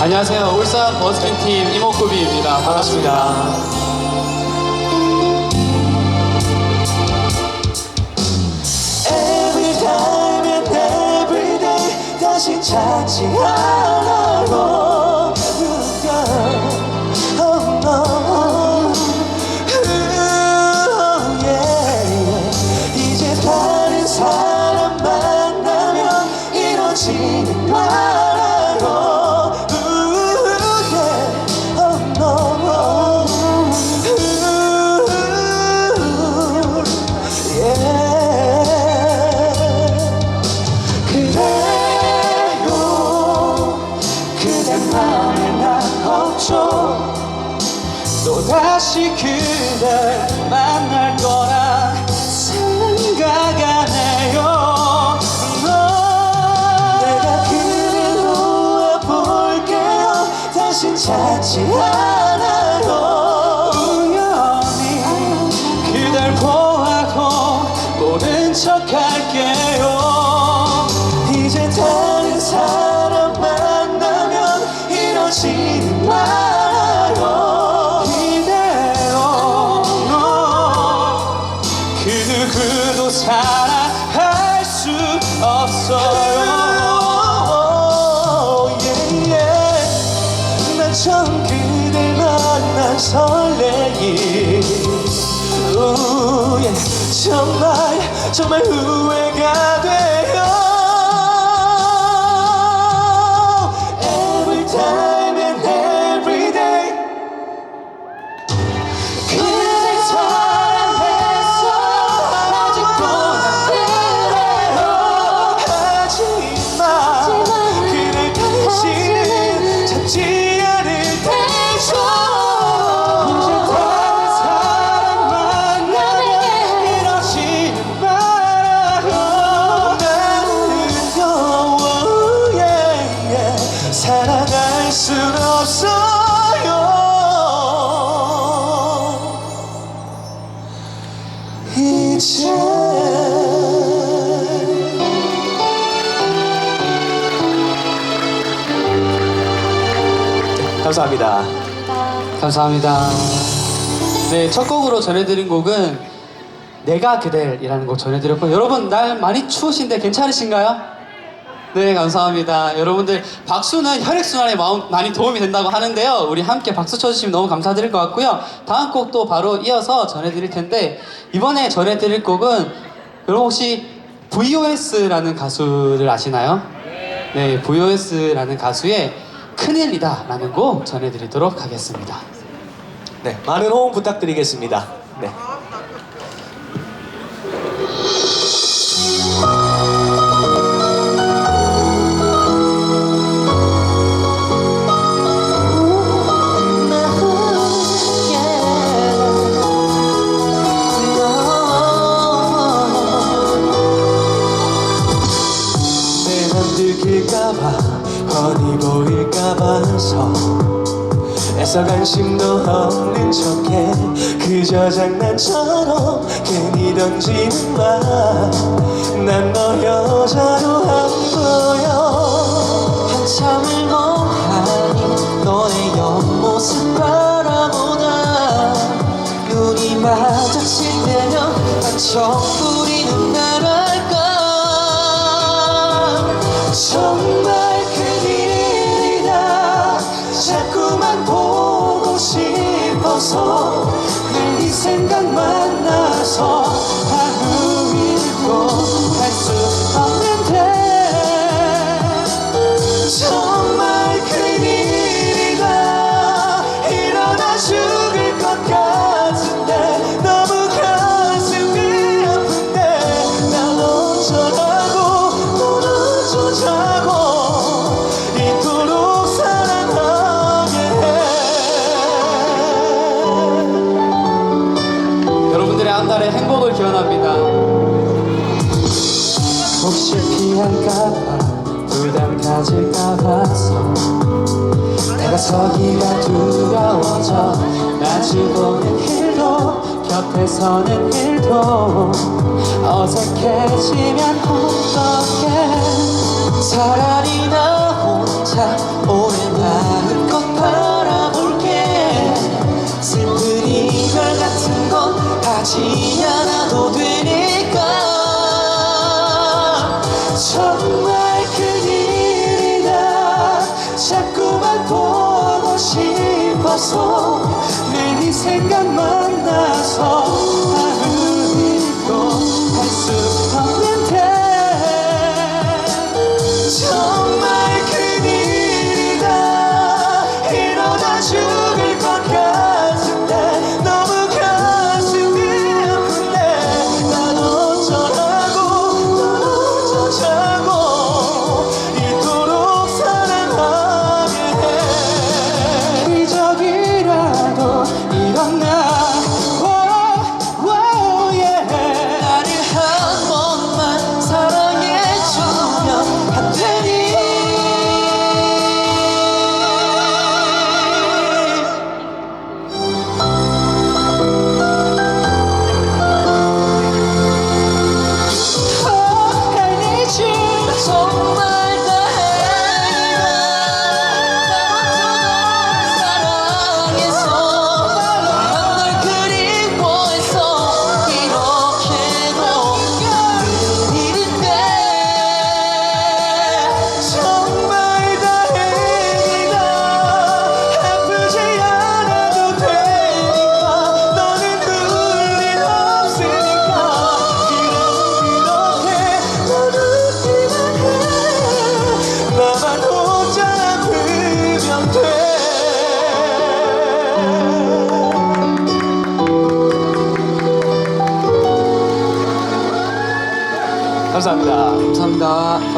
안녕하세요. 울산 버스킹 팀 이목구비입니다. 반갑습니다. Every time and every day 다시 찾지 않아요 맘에 난 없죠. 또 다시 그댈 만날 거라 생각 안 해요. 내가 그를 놓아볼게요. 다신 찾지 않아요 우연히 그댈 보아도 모른 척 할게요. 이제 다 우, yeah. 정말 정말 후회가 돼 감사합니다. 감사합니다. 네, 첫 곡으로 전해드린 곡은 내가 그댈이라는 곡 전해드렸고 여러분 날 많이 추우신데 괜찮으신가요? 네, 감사합니다. 여러분들 박수는 혈액순환에 많이 도움이 된다고 하는데요. 우리 함께 박수 쳐주시면 너무 감사드릴 것 같고요. 다음 곡도 바로 이어서 전해드릴 텐데 이번에 전해드릴 곡은 여러분 혹시 VOS라는 가수를 아시나요? 네, VOS라는 가수의 큰일이다 라는 곡 전해드리도록 하겠습니다. 네, 많은 호응 부탁드리겠습니다. 네. 관심도 없는 척해. 그저 장난처럼 괜히 던지는 말 서는 일도 어색해지면 어떡해? 차라리 나 혼자 오래 마음껏 바라볼게. 슬픈 이별 같은 건 하지 않아도 되니까. 정말 큰일이다 자꾸만 보고 싶어서 이 생각만 나서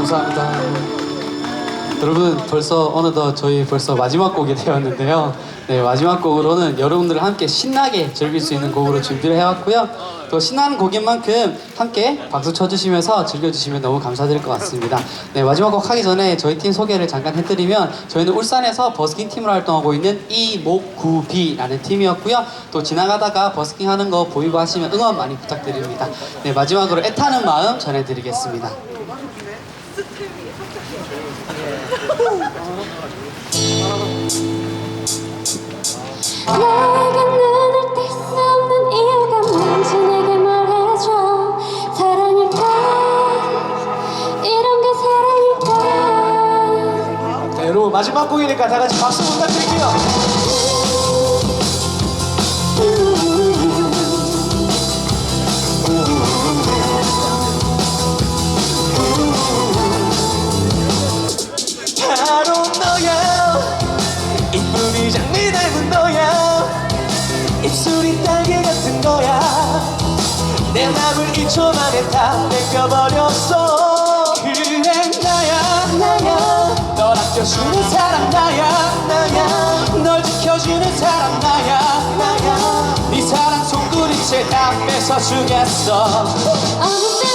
감사합니다. 여러분 벌써 어느덧 저희 벌써 마지막 곡이 되었는데요. 네 마지막 곡으로는 여러분들 함께 신나게 즐길 수 있는 곡으로 준비를 해왔고요. 또 신나는 곡인 만큼 함께 박수 쳐주시면서 즐겨주시면 너무 감사드릴 것 같습니다. 네 마지막 곡 하기 전에 저희 팀 소개를 잠깐 해드리면 저희는 울산에서 버스킹 팀으로 활동하고 있는 이목구비라는 팀이었고요. 또 지나가다가 버스킹 하는 거 보이고 하시면 응원 많이 부탁드립니다. 네 마지막으로 애타는 마음 전해드리겠습니다. 눈 마지막 곡이니까 다 같이 박수 부탁드릴게요. 내 맘을 1초 만에 다 뺏겨버렸어. 그래 나야 나야. 널 아껴주는 다 뺏어주겠어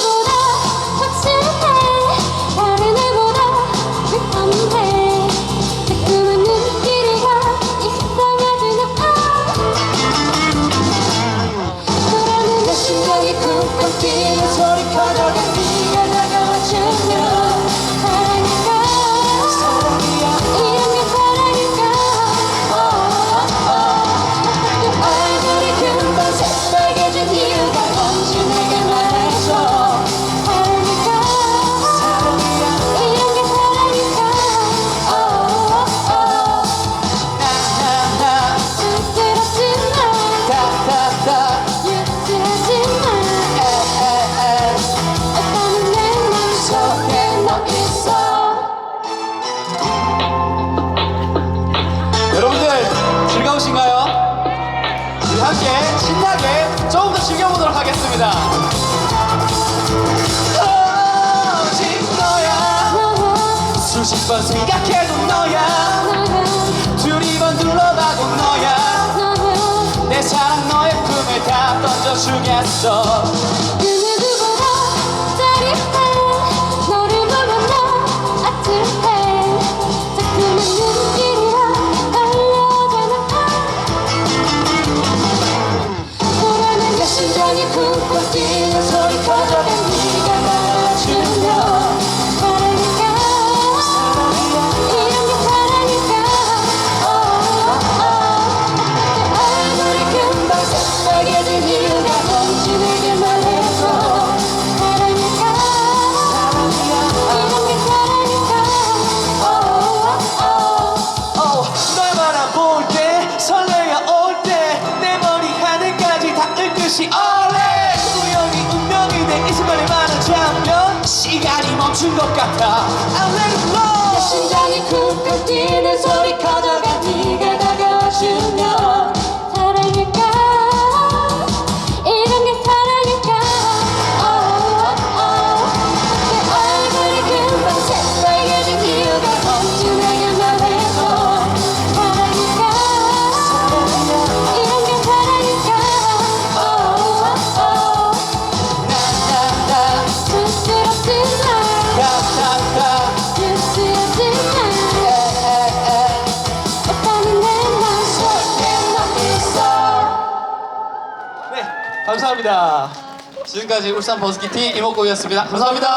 생각해도 너야. 너야 두리번 둘러봐도 너야 너야. 내 사랑 너의 품에 다 던져주겠어 미친 것 같아. I'm letting go 내 심장이 쿵쿵 뛰는 소리 감사합니다 지금까지 울산 버스키티 이목구이였습니다. 감사합니다.